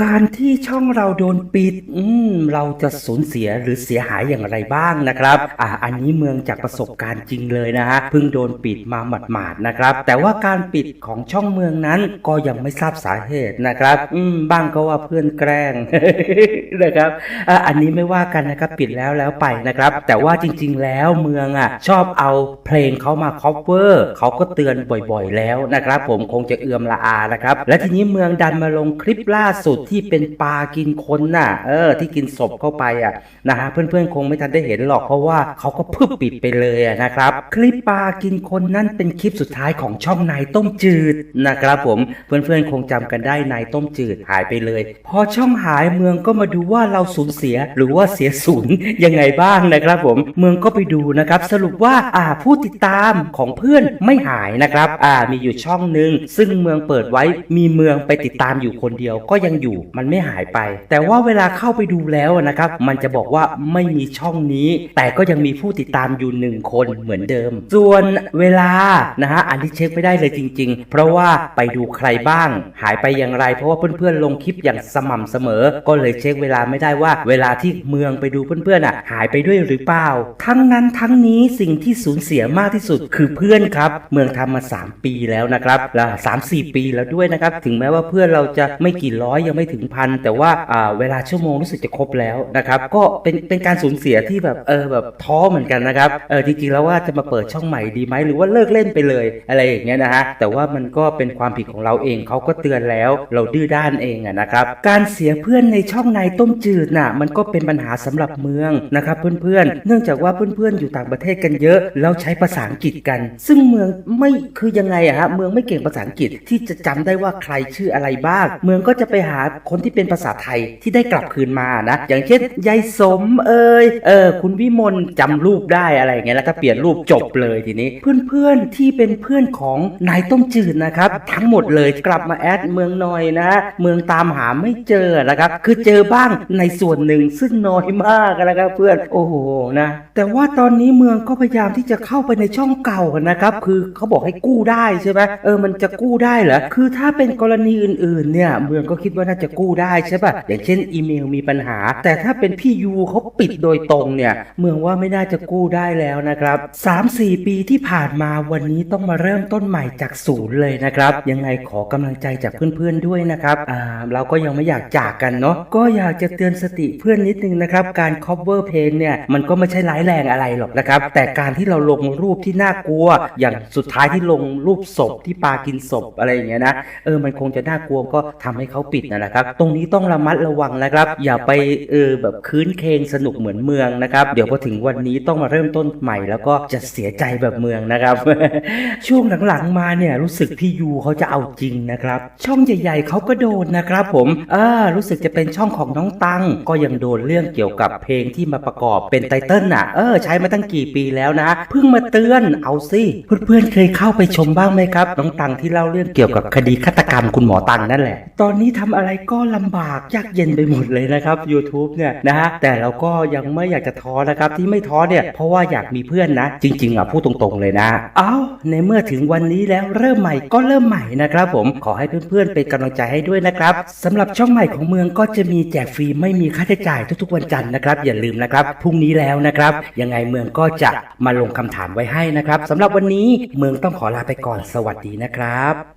การที่ช่องเราโดนปิด อืม เราจะสูญเสียหรือเสียหายอย่างไรบ้างนะครับ อ่า อันนี้เมืองจากประสบการณ์จริงเลยนะฮะ เพิ่งโดนปิดมาหมาดๆนะครับ แต่ว่าการปิดของช่องเมืองนั้นก็ยังไม่ทราบสาเหตุนะครับ อืม บ้างก็ว่าเพื่อนแกล้งนะครับ อ่า อันนี้ไม่ว่ากันนะครับ ปิดแล้วแล้วไปนะครับ แต่ว่าจริง ๆ แล้วเมืองอะ ชอบเอาเพลงเขามา cover เขาก็เตือนบ่อยๆ แล้วนะครับ ผมคงจะเอือมละอานะครับ และทีนี้เมืองดันมาลงคลิปล่าสุดที่เป็นปลากินคนน่ะ เออ ที่กินศพเข้าไปอะนะฮะเพื่อนๆคงไม่ทันได้เห็นหรอกเพราะว่าเขาก็พึบปิดไปเลยอะนะครับ คลิปปลากินคนนั่นเป็นคลิปสุดท้ายของช่องนายต้มจืดนะครับผมเพื่อนๆคงจำกันได้นายต้มจืดหายไปเลย พอช่องหายเมืองก็มาดูว่าเราสูญเสียหรือว่าเสียศูนย์ยังไงบ้างนะครับผมเมืองก็ไปดูนะครับ สรุปว่าอ่าผู้ติดตามของเพื่อนไม่หายนะครับ อ่ามีอยู่ช่องหนึ่งซึ่งเมืองเปิดไว้มีเมืองไปติดตามอยู่คนเดียวก็ยังอยู่มันไม่หายไป แต่ว่าเวลาเข้าไปดูแล้วนะครับ มันจะบอกว่าไม่มีช่องนี้ แต่ก็ยังมีผู้ติดตามอยู่หนึ่งคนเหมือนเดิม ส่วนเวลานะฮะอันที่เช็คไม่ได้เลยจริง ๆ เพราะว่าไปดูใครบ้าง หายไปอย่างไร เพราะว่าเพื่อนๆลงคลิปอย่างสม่ำเสมอ ก็เลยเช็คเวลาไม่ได้ว่า เวลาที่เมืองไปดูเพื่อนๆอะหายไปด้วยหรือเปล่า ทั้งนั้นทั้งนี้สิ่งที่สูญเสียมากที่สุดคือเพื่อนครับ เมืองทำมา 3 ปีแล้วนะครับและสามสี่ปีแล้วด้วยนะครับ ถึงแม้ว่าเพื่อนเราจะไม่กี่ร้อยยังไม่ถึงพันแต่ว่าเวลาชั่วโมงรู้สึกจะครบแล้วนะครับก็เป็นเป็นการสูญเสียที่แบบเออแบบท้อเหมือนกันนะครับเออจริงๆแล้วว่าจะมาเปิดช่องใหม่ดีไหมหรือว่าเลิกเล่นไปเลยอะไรอย่างเงี้ยนะฮะแต่ว่ามันก็เป็นความผิดของเราเองเขาก็เตือนแล้ว เราดื้อด้านเองอะนะครับการเสียเพื่อนในช่องในต้มจืดน่ะมันก็เป็นปัญหาสำหรับเมืองนะครับเพื่อนๆ เนื่องจากว่าเพื่อนๆอยู่ต่างประเทศกันเยอะ แล้วใช้ภาษาอังกฤษกัน ซึ่งเมืองไม่คือยังไงอะฮะเมืองไม่เก่งภาษาอังกฤษที่จะจำได้ว่าใครชื่ออะไรบ้าง เมืองก็จะไปหาคนที่เป็นภาษาไทยที่ได้กลับคืนมานะ อย่างเช่นยายสมเอ่ยเออคุณวิมลจำรูปได้อะไรเงี้ยแล้วถ้าเปลี่ยนรูปจบเลยทีนี้ เพื่อนๆที่เป็นเพื่อนของนายต้มจืดนะครับ ทั้งหมดเลยกลับมาแอดเมืองหน่อยนะ เมืองตามหาไม่เจอนะครับ คือเจอบ้างในส่วนหนึ่งซึ่งน้อยมากนะครับเพื่อนโอ้โหนะ แต่ว่าตอนนี้เมืองก็พยายามที่จะเข้าไปในช่องเก่านะครับ คือเขาบอกให้กู้ได้ใช่ไหมเออมันจะกู้ได้เหรอคือถ้าเป็นกรณีอื่นๆเนี่ยเมืองก็คิดว่าน่าจะกู้ได้ใช่ป่ะอย่างเช่นอีเมลมีปัญหา แต่ถ้าเป็นพี่ยูเขาปิดโดยตรงเนี่ยเมืองว่าไม่น่าจะกู้ได้แล้วนะครับ 3-4 ปีที่ผ่านมาวันนี้ต้องมาเริ่มต้นใหม่จากศูนย์เลยนะครับ ยังไงขอกำลังใจจากเพื่อนๆด้วยนะครับอ่าเราก็ยังไม่อยากจากกันเนาะก็อยากจะเตือนสติเพื่อนนิดนึงนะครับ การ cover เพลงเนี่ยมันก็ไม่ใช่ร้ายแรงอะไรหรอกนะครับ แต่การที่เราลงรูปที่น่ากลัว อย่างสุดท้ายที่ลงรูปศพที่ปลากินศพอะไรอย่างเงี้ยนะเออมันคงจะน่ากลัวก็ทำให้เขาปิดนะนะครับ ตรงนี้ต้องระมัดระวังนะครับ อย่าไปเออแบบคืนเคงสนุกเหมือนเมืองนะครับ เดี๋ยวพอถึงวันนี้ต้องมาเริ่มต้นใหม่ แล้วก็จะเสียใจแบบเมืองนะครับ ช่วงหลังๆมาเนี่ยรู้สึกพี่ยูเขาจะเอาจริงนะครับ ช่องใหญ่ ๆเขาก็โดนนะครับผมอ่ารู้สึกจะเป็นช่องของน้องตัง ก็ยังโดนเรื่องเกี่ยวกับเพลงที่มาประกอบเป็นไตเติ้ลน่ะเออใช้มาตั้งกี่ปีแล้วนะเพิ่งมาเตือนเอาสิเพื่อนๆเคยเข้าไปชมบ้างไหมครับน้องตังที่เล่าเรื่องเกี่ยวกับคดีฆาตกรรมคุณหมอตังนั่นแหละ ตอนนี้ทำอะไรก็ลำบากยากเย็นไปหมดเลยนะครับ YouTube เนี่ยนะฮะแต่เราก็ยังไม่อยากจะท้อนะครับที่ไม่ท้อเนี่ยเพราะว่าอยากมีเพื่อนนะ จริง ๆอะพูดตรงๆเลยนะเอาในเมื่อถึงวันนี้แล้วเริ่มใหม่ก็เริ่มใหม่นะครับ ผมขอให้เพื่อนๆเป็นกำลังใจให้ด้วยนะครับสำหรับช่องใหม่ของเมืองก็จะมีแจกฟรีไม่มีค่าใช้จ่ายทุกๆวันจันทร์นะครับ อย่าลืมนะครับพรุ่งนี้แล้วนะครับยังไงเมืองก็จะมาลงคำถามไว้ให้นะครับสำหรับวันนี้เมืองต้องขอลาไปก่อนสวัสดีนะครับ